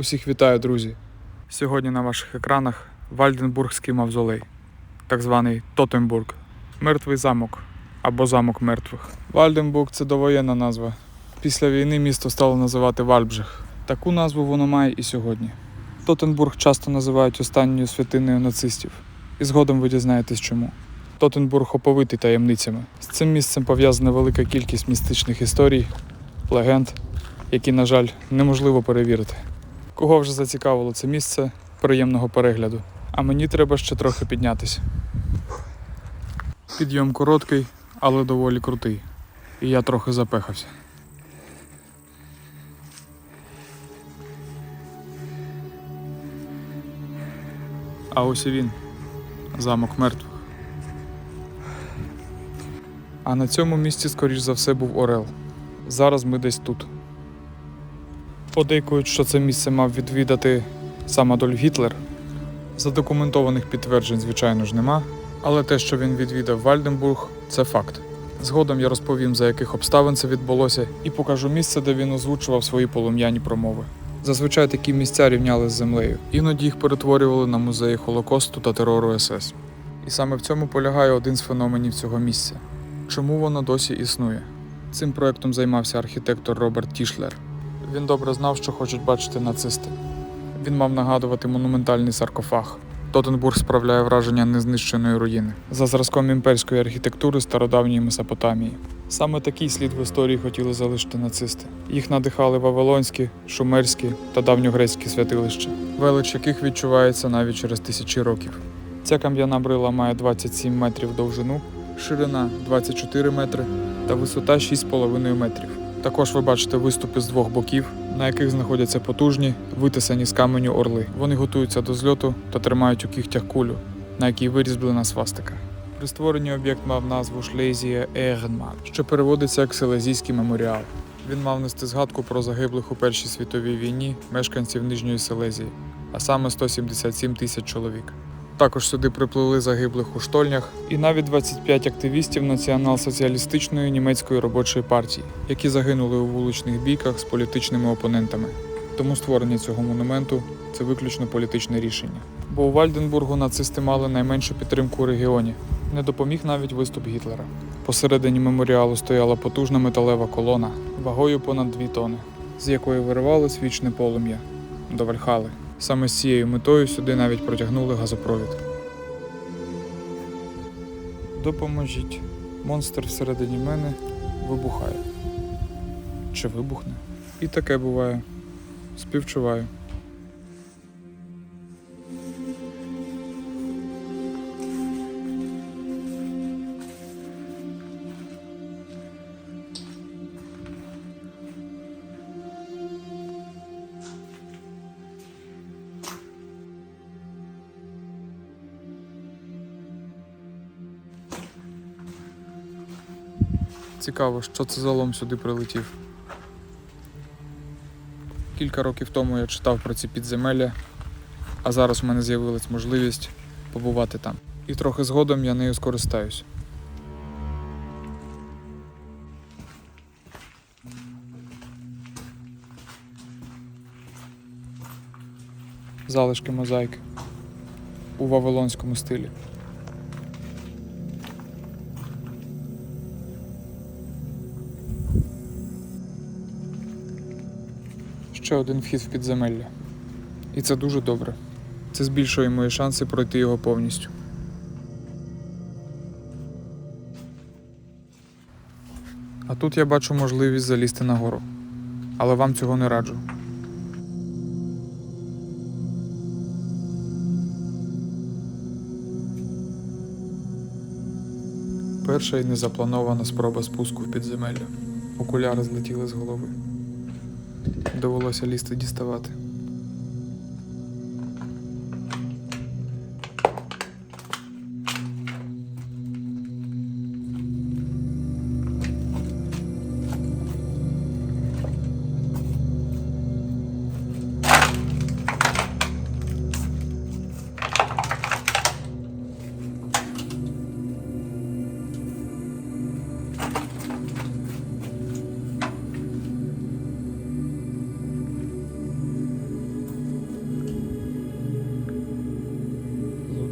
Усіх вітаю, друзі! Сьогодні на ваших екранах Вальденбургський мавзолей, так званий Тотембург, мертвий замок або замок мертвих. Вальденбург це довоєнна назва. Після війни місто стало називати Вальбжих. Таку назву воно має і сьогодні. Тотенбург часто називають останньою святиною нацистів, і згодом ви дізнаєтесь чому. Тотенбург оповитий таємницями. З цим місцем пов'язана велика кількість містичних історій, легенд, які, на жаль, неможливо перевірити. Кого вже зацікавило це місце, приємного перегляду. А мені треба ще трохи піднятися. Підйом короткий, але доволі крутий. І я трохи запехався. А ось і він замок мертвих. А на цьому місці, скоріш за все, був Орел. Зараз ми десь тут. Подейкують, що це місце мав відвідати сам Адольф Гітлер. Задокументованих підтверджень, звичайно ж, нема, але те, що він відвідав Вальденбург, це факт. Згодом я розповім, за яких обставин це відбулося, і покажу місце, де він озвучував свої полум'яні промови. Зазвичай такі місця рівняли з землею, іноді їх перетворювали на музеї Холокосту та терору СС. І саме в цьому полягає один з феноменів цього місця. Чому воно досі існує? Цим проектом займався архітектор Роберт Тішлер. Він добре знав, що хочуть бачити нацисти. Він мав нагадувати монументальний саркофаг. Тотенбург справляє враження незнищеної руїни за зразком імперської архітектури стародавньої Месопотамії. Саме такий слід в історії хотіли залишити нацисти. Їх надихали вавилонські, шумерські та давньогрецькі святилища, велич яких відчувається навіть через тисячі років. Ця кам'яна брила має 27 метрів довжину, ширина 24 метри та висота 6,5 метрів. Також ви бачите виступи з двох боків, на яких знаходяться потужні, витисані з каменю орли. Вони готуються до зльоту та тримають у кігтях кулю, на якій вирізблена свастика. При створенні об'єкт мав назву Шлезія Егенман, що переводиться як Селезійський меморіал. Він мав нести згадку про загиблих у Першій світовій війні мешканців Нижньої Селезії, а саме 177 тисяч чоловік. Також сюди приплили загиблих у штольнях і навіть 25 активістів націонал-соціалістичної німецької робочої партії, які загинули у вуличних бійках з політичними опонентами. Тому створення цього монументу це виключно політичне рішення. Бо у Вальденбургу нацисти мали найменшу підтримку у регіоні. Не допоміг навіть виступ Гітлера. Посередині меморіалу стояла потужна металева колона вагою понад 2 тони, з якої виривалось вічне полум'я до Вальхали. Саме з цією метою сюди навіть протягнули газопровід. Допоможіть. Монстр всередині мене вибухає. Чи вибухне? І таке буває. Співчуваю. Цікаво, що це за лом сюди прилетів. Кілька років тому я читав про ці підземелля, а зараз у мене з'явилась можливість побувати там. І трохи згодом я нею скористаюсь. Залишки мозаїки у вавилонському стилі. Ще один вхід в підземелля. І це дуже добре. Це збільшує мої шанси пройти його повністю. А тут я бачу можливість залізти нагору. Але вам цього не раджу. Перша і незапланована спроба спуску в підземелля. Окуляри злетіли з голови. Довелося лізти діставати.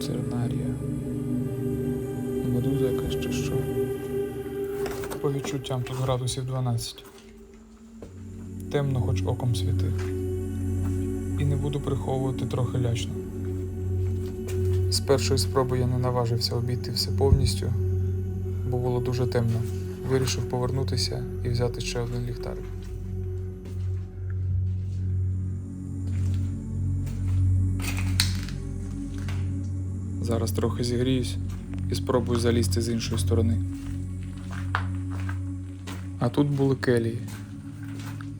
Люцернарія. Медуза якась чи що. По відчуттям тут градусів 12. Темно, хоч оком світи. І не буду приховувати трохи лячно. З першої спроби я не наважився обійти все повністю, бо було дуже темно. Вирішив повернутися і взяти ще один ліхтарик. Зараз трохи зігріюсь і спробую залізти з іншої сторони. А тут були келії.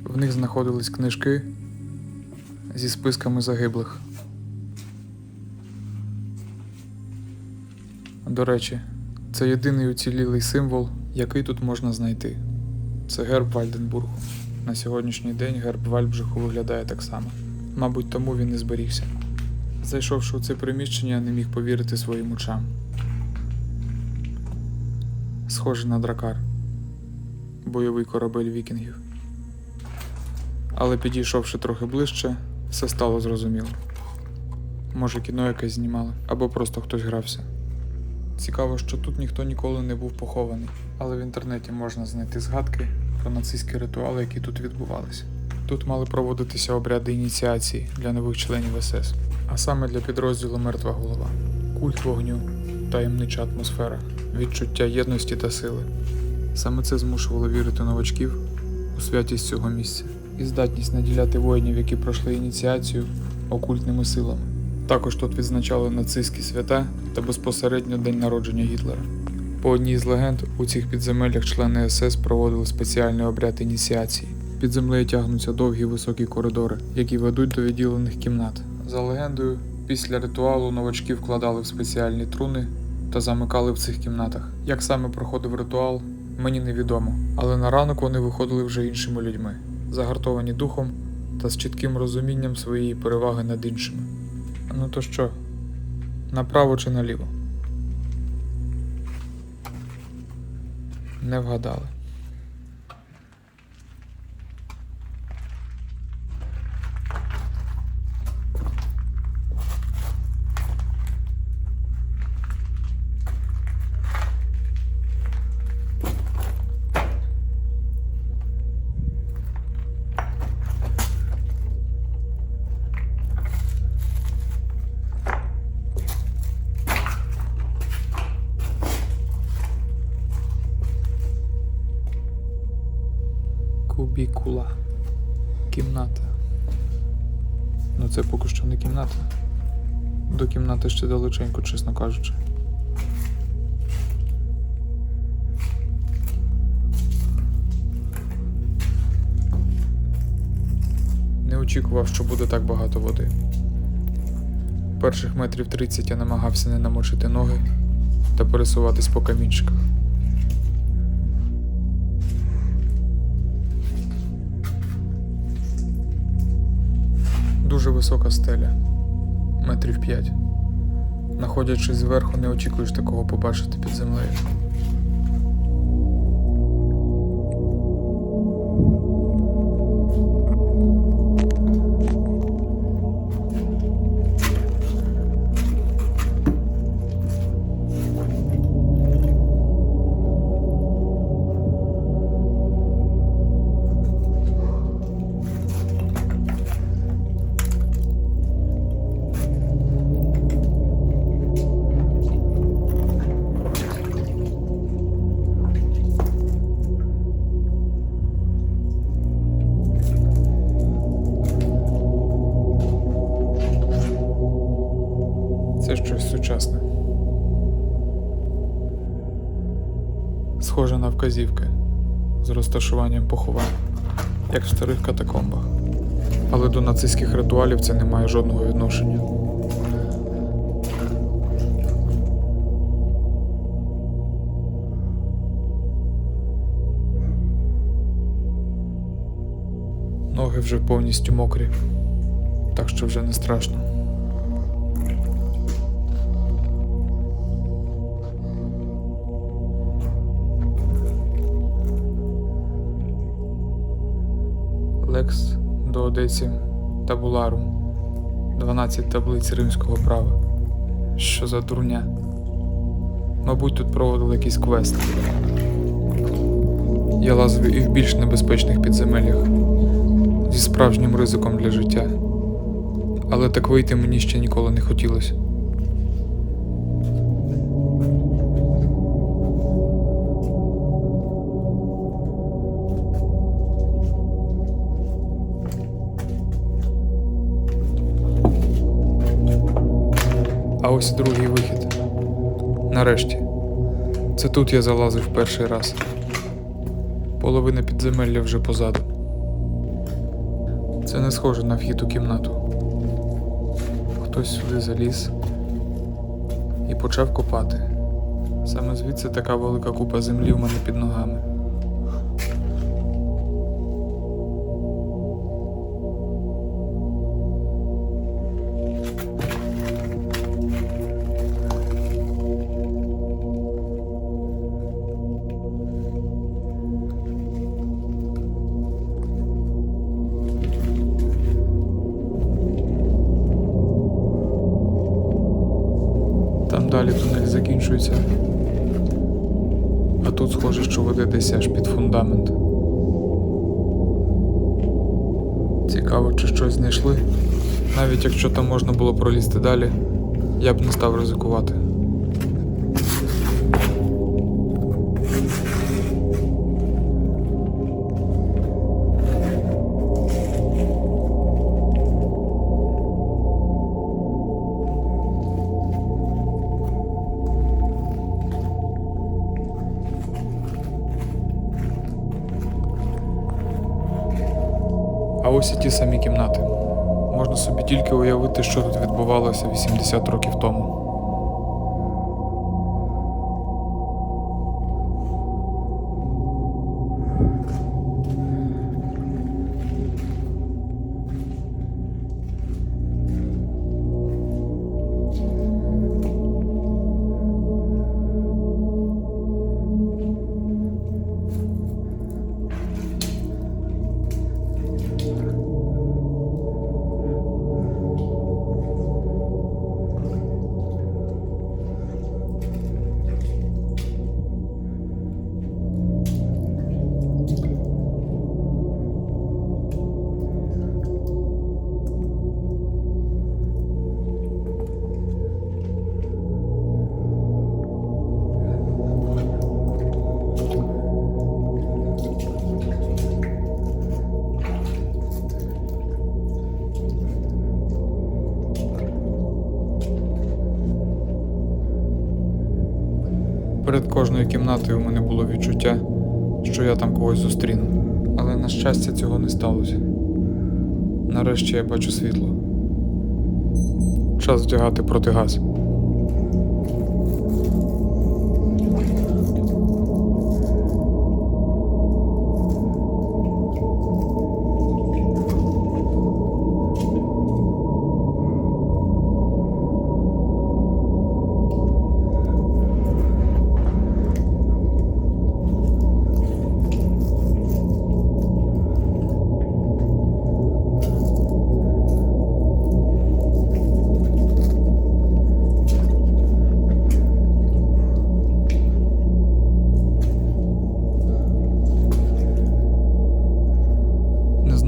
В них знаходились книжки зі списками загиблих. До речі, це єдиний уцілілий символ, який тут можна знайти. Це герб Вальденбургу. На сьогоднішній день герб Вальбжиху виглядає так само. Мабуть, тому він і зберігся. Зайшовши у це приміщення, не міг повірити своїм очам. Схоже на дракар. Бойовий корабель вікінгів. Але підійшовши трохи ближче, все стало зрозуміло. Може, кіно якесь знімали, або просто хтось грався. Цікаво, що тут ніхто ніколи не був похований, але в інтернеті можна знайти згадки про нацистські ритуали, які тут відбувалися. Тут мали проводитися обряди ініціації для нових членів СС, а саме для підрозділу Мертва голова, культ вогню, таємнича атмосфера, відчуття єдності та сили. Саме це змушувало вірити новачків у святість цього місця і здатність наділяти воїнів, які пройшли ініціацію, окультними силами. Також тут відзначали нацистські свята та безпосередньо день народження Гітлера. По одній з легенд, у цих підземеллях члени СС проводили спеціальний обряд ініціації. Під землею тягнуться довгі високі коридори, які ведуть до відділених кімнат. За легендою, після ритуалу новачки вкладали в спеціальні труни та замикали в цих кімнатах. Як саме проходив ритуал, мені невідомо, але на ранок вони виходили вже іншими людьми, загартовані духом та з чітким розумінням своєї переваги над іншими. Ну то що, направо чи наліво? Не вгадали. Кубікула. Кімната. Ну це поки що не кімната. До кімнати ще далеченько, чесно кажучи. Не очікував, що буде так багато води. Перших метрів 30 я намагався не намочити ноги та пересуватись по камінчиках. Дуже висока стеля, метрів п'ять. Находячись зверху, не очікуєш такого побачити під землею. Вказівки з розташуванням поховань, як в старих катакомбах. Але до нацистських ритуалів це не має жодного відношення. Ноги вже повністю мокрі, так що вже не страшно. Лекс до Одесі Табуларум, 12 таблиць римського права. Що за дурня? Мабуть, тут проводили якийсь квест. Я лазив і в більш небезпечних підземеллях зі справжнім ризиком для життя. Але так вийти мені ще ніколи не хотілося. Ось другий вихід. Нарешті. Це тут я залазив перший раз. Половина підземелля вже позаду. Це не схоже на вхід у кімнату. Хтось сюди заліз і почав копати. Саме звідси така велика купа землі в мене під ногами. Десь аж під фундамент. Цікаво, чи щось знайшли. Навіть якщо там можна було пролізти далі, я б не став ризикувати. А ось і ті самі кімнати. Можна собі тільки уявити, що тут відбувалося 80 років тому. Перед кожною кімнатою у мене було відчуття, що я там когось зустріну. Але на щастя цього не сталося. Нарешті я бачу світло. Час вдягати протигаз.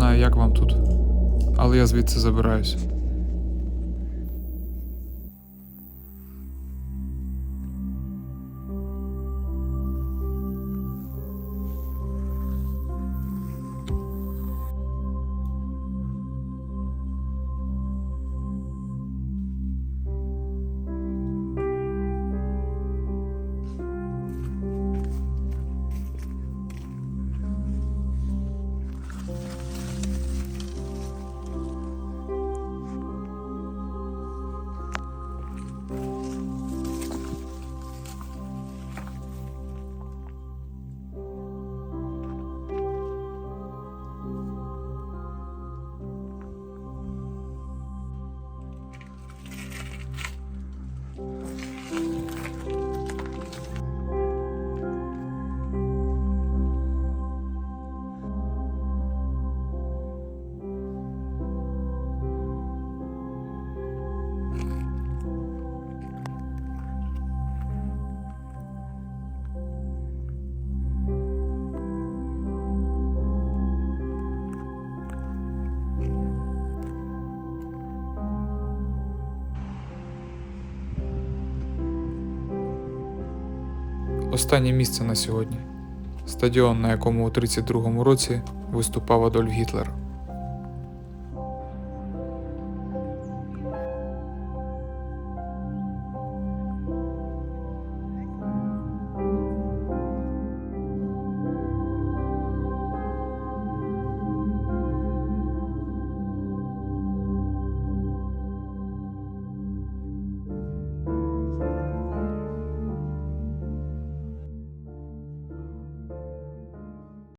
Знаю, як вам тут, але я звідси забираюся. Останнє місце на сьогодні. Стадіон, на якому у 32-му році виступав Адольф Гітлер.